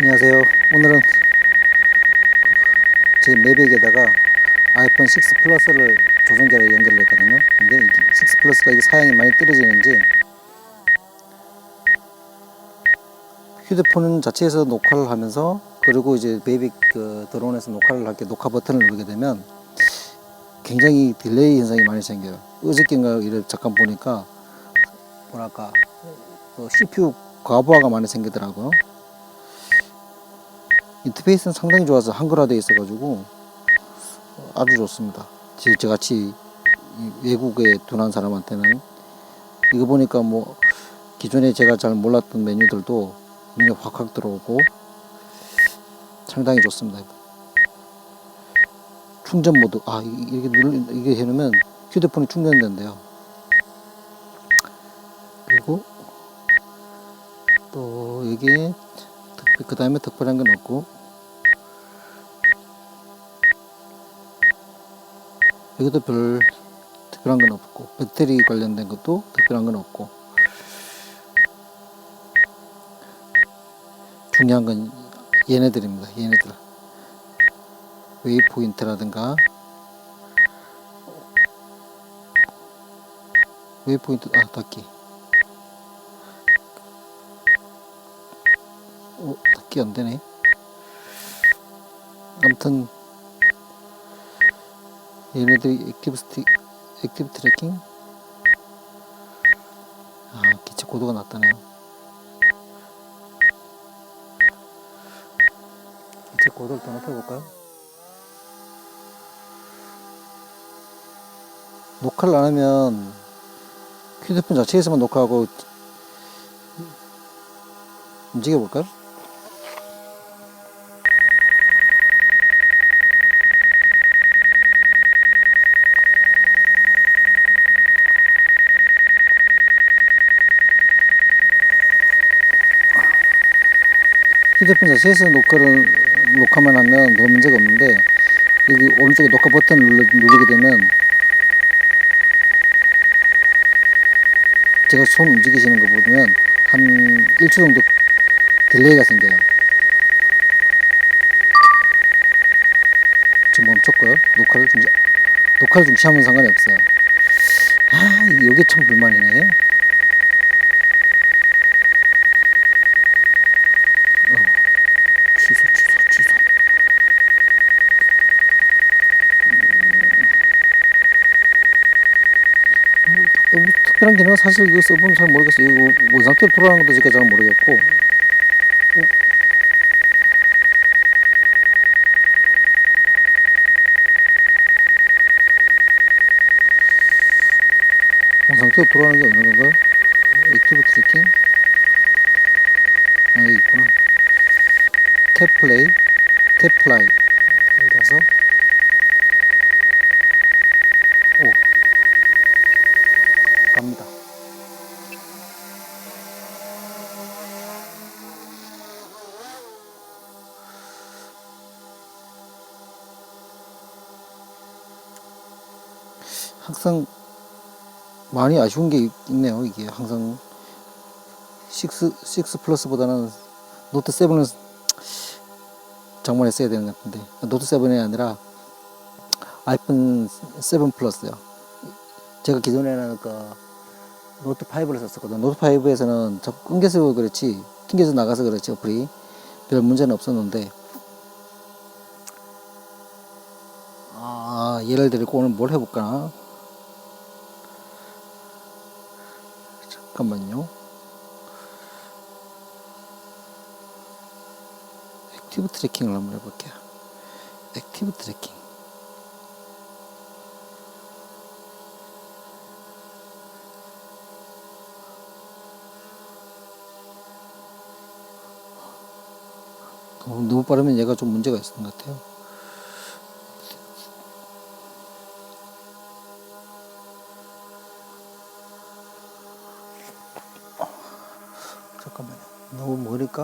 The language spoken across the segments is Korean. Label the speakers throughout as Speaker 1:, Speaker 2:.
Speaker 1: 안녕하세요. 오늘은 제 매백에다가 아이폰 6 플러스를 조종기를 연결을 했거든요. 근데 이게 6 플러스가 이게 사양이 많이 떨어지는지 휴대폰 자체에서 녹화를 하면서 그리고 이제 매백 그 드론에서 녹화를 할 때 녹화 버튼을 누르게 되면 굉장히 딜레이 현상이 많이 생겨요. 어저께인가 이를 잠깐 보니까 뭐랄까 그 CPU 과부하가 많이 생기더라고요. 인터페이스는 상당히 좋아서 한글화되어 있어가지고 아주 좋습니다. 제- 저같이 이 외국에 둔한 사람한테는 이거 보니까 뭐 기존에 제가 잘 몰랐던 메뉴들도 눈에 확확 들어오고 상당히 좋습니다. 충전 모드 아 이- 이렇게 누르 이게 해놓으면 휴대폰이 충전된대요. 그리고 또 여기에 그 다음에 특별한 건 없고 여기도 별 특별한 건 없고 배터리 관련된 것도 특별한 건 없고. 중요한 건 얘네들입니다 얘네들. 웨이포인트라든가. 웨이포인트 아 닫기. 어, 닫기 안 되네. 아무튼 얘네들이 액티브 스틱, 액티브 트래킹. 아, 기체 고도가 낮다네요. 기체 고도를 더 높여볼까요? 녹화를 안 하면 휴대폰 자체에서만 녹화하고 움직여 볼까요? 휴대폰 자체에서 녹화를 녹화만 하면 별 문제가 없는데 여기 오른쪽에 녹화 버튼을 눌러, 누르게 되면 제가 손 움직이시는 거 보면 한 1초 정도 딜레이가 생겨요. 지금 멈췄고요. 녹화를 중지, 녹화를 중지하면 상관이 없어요. 아, 이게 참 불만이네. 특별한 기능은 사실 이거 써보면 잘 모르겠어요. 이거 뭔 상태로 돌아가는 것도 제가 잘 모르겠고. 어? 뭔 상태로 돌아가는 게 어느 건가요? 액티브 트래킹? 아, 여기 있구나. 탭 플레이, 탭 플라이. 여기 가서. 항상 많이 아쉬운 게 있- 있네요. 이게 항상 6, 6 플러스보다는 노트 7은 정말 했어야 되는 것 같은데 노트 7이 아니라 아이폰 7 플러스요. 제가 기존에는 그 노트 5를 썼었거든요. 노트 5에서는 자꾸 끊겨서 그렇지, 튕겨서 나가서 그렇지, 어플이. 별 문제는 없었는데. 아, 얘를 데리고 오늘 뭘 해볼까? 잠깐만요. 액티브 트래킹을 한번 해볼게요. 액티브 트래킹. 너무, 빠르면 얘가 좀 문제가 있는 것 같아요. 너무 멀을까?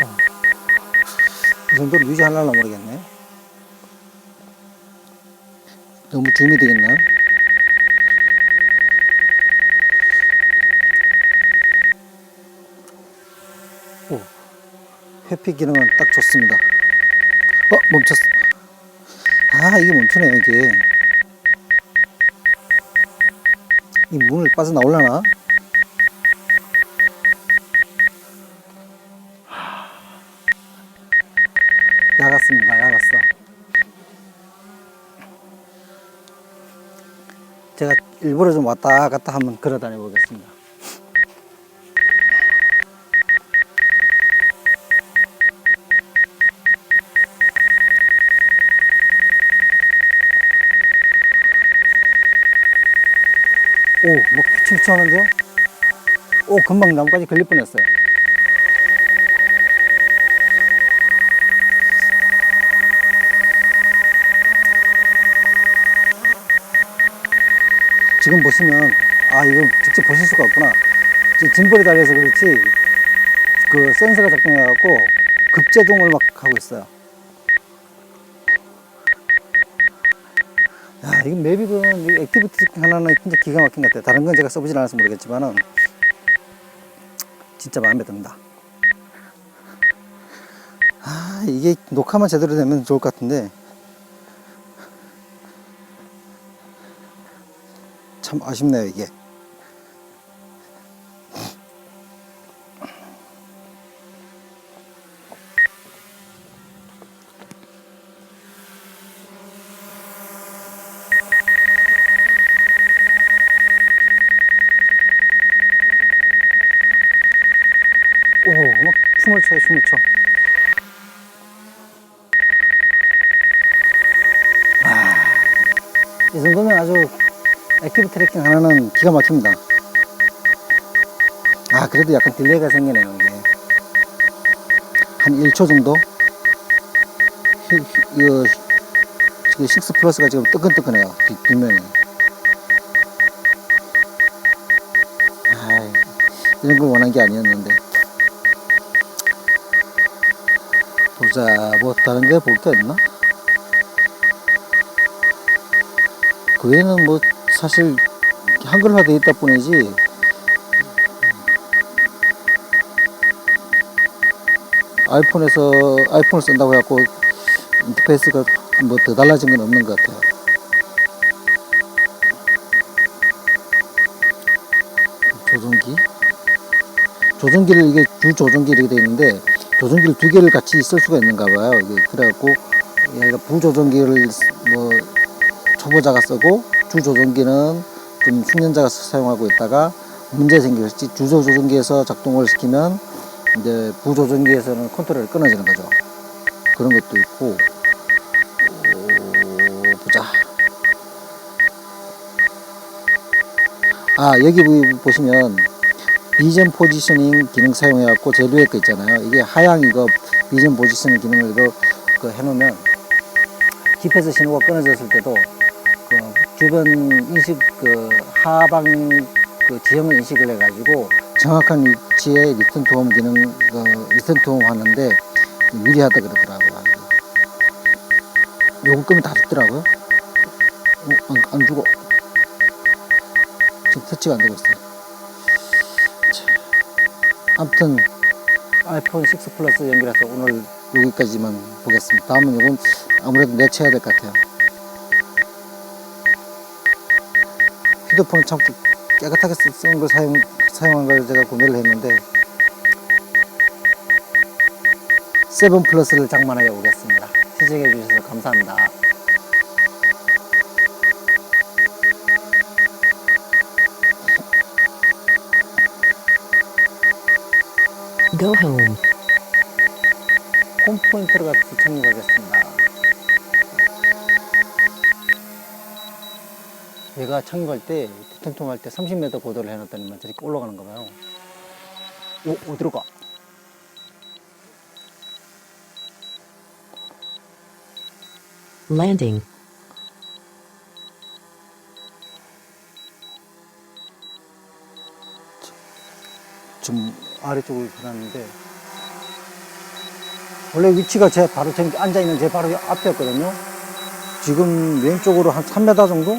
Speaker 1: 어. 이 정도로 유지하려나 모르겠네. 너무 줌이 되겠나? 오, 회피 기능은 딱 좋습니다. 어, 멈췄어. 아, 이게 멈추네요, 이게. 이 문을 빠져나올라나? 야갔습니다. 야갔어. 제가 일부러 좀 왔다 갔다 한번 걸어 다녀 보겠습니다. 오, 뭐 피치피치 하는데요? 오, 금방 나무까지 걸릴 뻔했어요. 지금 보시면, 아, 이거 직접 보실 수가 없구나. 짐벌이 달려서 그렇지, 그 센서가 작동해갖고 급제동을 막 하고 있어요. 야, 이거 맵이든 이 액티비티 하나는 진짜 기가 막힌 것 같아요. 다른 건 제가 써보진 않아서 모르겠지만은 진짜 마음에 듭니다. 아, 이게 녹화만 제대로 되면 좋을 것 같은데 참 아쉽네요, 이게. 오, 막 춤을 춰요, 춤을 춰. 와, 이 정도면 아주 액티브 트래킹 하나는 기가 막힙니다. 아, 그래도 약간 딜레이가 생기네요, 이게. 한 1초 정도? 이거, 지금 6 플러스가 지금 뜨끈뜨끈해요, 뒷, 뒷면이. 아 이런 걸 원한 게 아니었는데. 보자, 뭐 다른 게볼게 없나? 그 외에는 뭐 사실 한글화 돼 있다 뿐이지 아이폰에서 아이폰을 쓴다고 해갖고 인터페이스가 뭐 더 달라진 건 없는 것 같아요. 조종기 조종기를 이게 주 조종기 이렇게 돼 있는데 조종기를 두 개를 같이 쓸 수가 있는가 봐요. 그래갖고 얘가 부조종기를 뭐 초보자가 쓰고 주 조종기는 좀 숙련자가 사용하고 있다가 문제 생겼지 주조 조종기에서 작동을 시키면 이제 부조종기에서는 컨트롤이 끊어지는 거죠. 그런 것도 있고 오, 보자. 아 여기 보- 보시면 비전 포지셔닝 기능 사용해갖고 제일 위에 거 있잖아요. 이게 하향 이거 비전 포지셔닝 기능을 이거 그 해놓으면 GPS 신호가 끊어졌을 때도 그 주변 인식 그 하방 그 지형을 인식을 해가지고 정확한 위치에 리턴 투홈 기능 그 리턴 투홈 하는데 유리하다 그러더라고요. 요거 끄면 다 죽더라고요. 어, 안, 안 죽어. 지금 터치가 안 되고 있어요. 자, 아무튼 아이폰 6 플러스 연결해서 오늘 여기까지만 보겠습니다. 다음은 이건 아무래도 내쳐야 될 것 같아요. 휴대폰은 참 깨끗하게 쓰- 쓰는 걸 사용, 사용한 걸 제가 구매를 했는데 세븐 플러스를 장만하여 오겠습니다. 시청해 주셔서 감사합니다.
Speaker 2: Go home.
Speaker 1: 홈포인트로 가서 착륙하겠습니다. 얘가 착륙할 때, 통통할 때 30m 고도를 해놨더니만 저렇게 올라가는 거 봐요. 오, 어디로 가?
Speaker 2: Landing.
Speaker 1: 좀 아래쪽으로 가놨는데, 원래 위치가 제 바로 저 앉아있는 제 바로 앞이었거든요. 지금 왼쪽으로 한 3m 정도?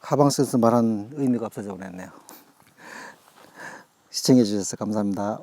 Speaker 1: 하방 센스 말한 의미가 없어져 버렸네요. 시청해 주셔서 감사합니다.